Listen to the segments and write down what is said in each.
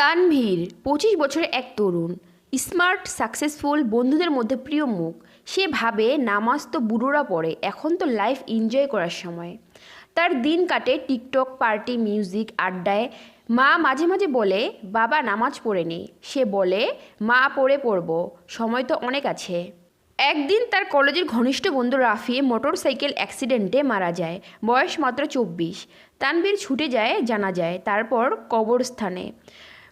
তানভীর, পঁচিশ বছরের এক তরুণ। স্মার্ট, সাকসেসফুল, বন্ধুদের মধ্যে প্রিয় মুখ। সে ভাবে, নামাজ তো বুড়োরা পড়ে, এখন তো লাইফ এনজয় করার সময়। তার দিন কাটে টিকটক, পার্টি, মিউজিক, আড্ডায়। মা মাঝে মাঝে বলে, বাবা, নামাজ পড়ে নে। সে বলে, মা, পড়ে পড়ব, সময় তো অনেক আছে। একদিন তার কলেজের ঘনিষ্ঠ বন্ধু রাফি মোটর সাইকেল অ্যাক্সিডেন্টে মারা যায়, বয়স মাত্র চব্বিশ। তানবীর ছুটে যায়, জানা যায়, তারপর কবরস্থানে।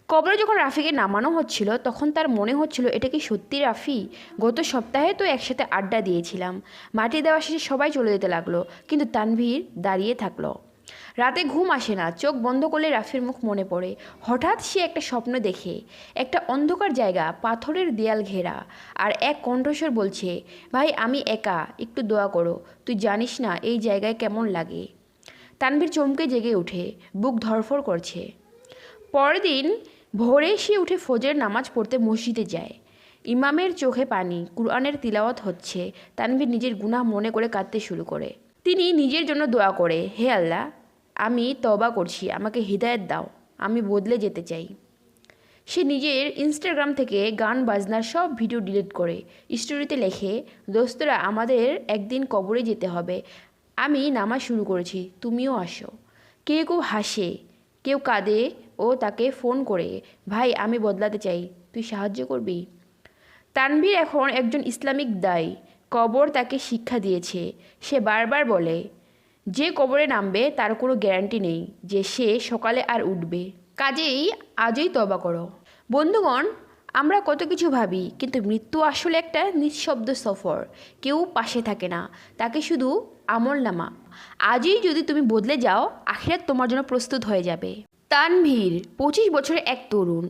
কবরে যখন রাফিকে নামানো হচ্ছিল, তখন তার মনে হচ্ছিল, এটা কি সত্যি রাফি? গত সপ্তাহে তো একসাথে আড্ডা দিয়েছিলাম। মাটি দেওয়া শেষে সবাই চলে যেতে লাগল, কিন্তু তানভীর দাঁড়িয়ে থাকল। রাতে ঘুম আসে না, চোখ বন্ধ করলে রাফির মুখ মনে পড়ে। হঠাৎ সে একটা স্বপ্ন দেখে, একটা অন্ধকার জায়গা, পাথরের দেয়াল ঘেরা, আর এক কণ্ঠস্বর বলছে, ভাই, আমি একা, একটু দোয়া করো, তুই জানিস না এই জায়গায় কেমন লাগে? তানভীর চমকে জেগে ওঠে, বুক ধরফর করছে। পরের দিন ভোরে সে উঠে ফজরের নামাজ পড়তে মসজিদে যায়। ইমামের চোখে পানি, কুরআনের তিলাওয়াত হচ্ছে, তানভীর নিজের গুনাহ মনে করে কাঁদতে শুরু করে। তিনি নিজের জন্য দোয়া করে, হে আল্লাহ, আমি তবা করছি, আমাকে হৃদায়ত দাও, আমি বদলে যেতে চাই। সে নিজের ইনস্টাগ্রাম থেকে গান, বাজনার সব ভিডিও ডিলিট করে, স্টোরিতে লেখে, দোস্তরা, আমাদের একদিন কবরে যেতে হবে, আমি নামাজ শুরু করেছি, তুমিও আসো। কেউ কেউ হাসে, কেউ কাঁদে ও তাকে ফোন করে, ভাই, আমি বদলাতে চাই, তুই সাহায্য করবি? তানভীর এখন একজন ইসলামিক দায়, কবর তাকে শিক্ষা দিয়েছে। সে বারবার বলে, যে কবরে নামবে, তার কোনো গ্যারান্টি নেই যে সে সকালে আর উঠবে। কাজেই আজই তবা করো। বন্ধুগণ, আমরা কত কিছু ভাবি, কিন্তু মৃত্যু আসলে একটা নিঃশব্দ সফর। কেউ পাশে থাকে না, তাকে শুধু আমল নামা। আজই যদি তুমি বদলে যাও, আখিরাত তোমার জন্য প্রস্তুত হয়ে যাবে। তানভীর, পঁচিশ বছরের এক তরুণ,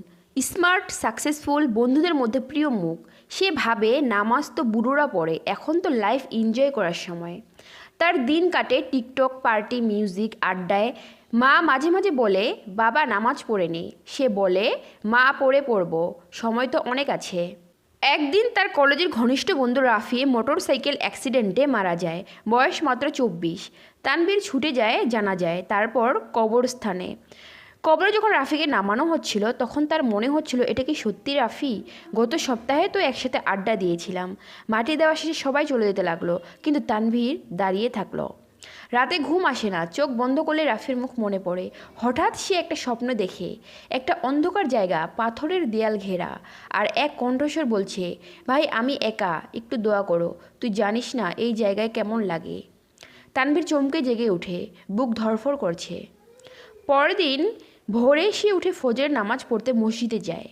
স্মার্ট, সাকসেসফুল, বন্ধুদের মধ্যে প্রিয় মুখ। সে ভাবে, নামাজ তো বুড়োরা পড়ে, এখন তো লাইফ এনজয় করার সময়। তার দিন কাটে টিকটক পার্টি মিউজিক আড্ডায়। মা মাঝে মাঝে বলে, বাবা, নামাজ পড়ে নে সে বলে, মা, পড়ে পড়ব, সময় তো অনেক আছে। একদিন তার কলেজের ঘনিষ্ঠ বন্ধু রাফি মোটর সাইকেল অ্যাক্সিডেন্টে মারা যায়, বয়স মাত্র চব্বিশ। তানবীর ছুটে যায়, জানা যায়, তারপর কবরস্থানে। কবরে যখন রাফিকে নামানো হচ্ছিল, তখন তার মনে হচ্ছিল, এটা কি সত্যি রাফি? গত সপ্তাহে তো একসাথে আড্ডা দিয়েছিলাম। মাটি দেওয়া শেষে সবাই চলে যেতে লাগল, কিন্তু তানভীর দাঁড়িয়ে থাকল। রাতে ঘুম আসে না, চোখ বন্ধ করলে রাফির মুখ মনে পড়ে। হঠাৎ সে একটা স্বপ্ন দেখে, একটা অন্ধকার জায়গা, পাথরের দেয়াল ঘেরা, আর এক কণ্ঠস্বর বলছে, ভাই, আমি একা, একটু দোয়া করো, তুই জানিস না এই জায়গায় কেমন লাগে? তানভীর চমকে জেগে ওঠে বুক ধরফর করছে। পরের দিন ভোরে সে উঠে ফজরের নামাজ পড়তে মসজিদে যায়।